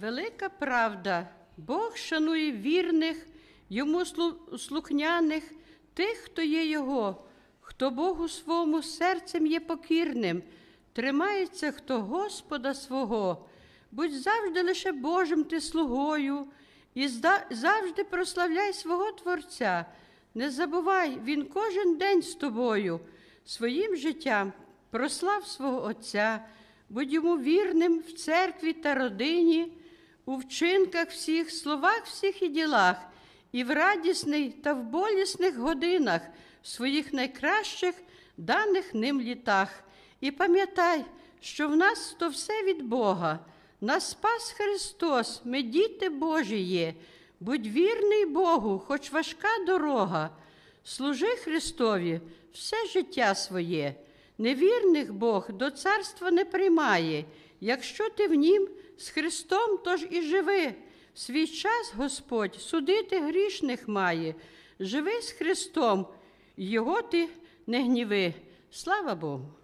Велика правда, Бог шанує вірних, йому слухняних, тих, хто є Його, хто Богу своєму серцем є покірним, тримається хто Господа свого. Будь завжди лише Божим ти слугою, і завжди прославляй свого Творця. Не забувай, Він кожен день з тобою, своїм життям прослав свого Отця, будь йому вірним в церкві та родині, у вчинках всіх, словах всіх і ділах, і в радісних та в болісних годинах, в своїх найкращих даних ним літах. І пам'ятай, що в нас то все від Бога. Нас спас Христос, ми діти Божі є. Будь вірний Богу, хоч важка дорога. Служи Христові все життя своє. Невірних Бог до царства не приймає. Якщо ти в нім з Христом, тож і живи. В свій час Господь судити грішних має. Живи з Христом, Його ти не гніви. Слава Богу!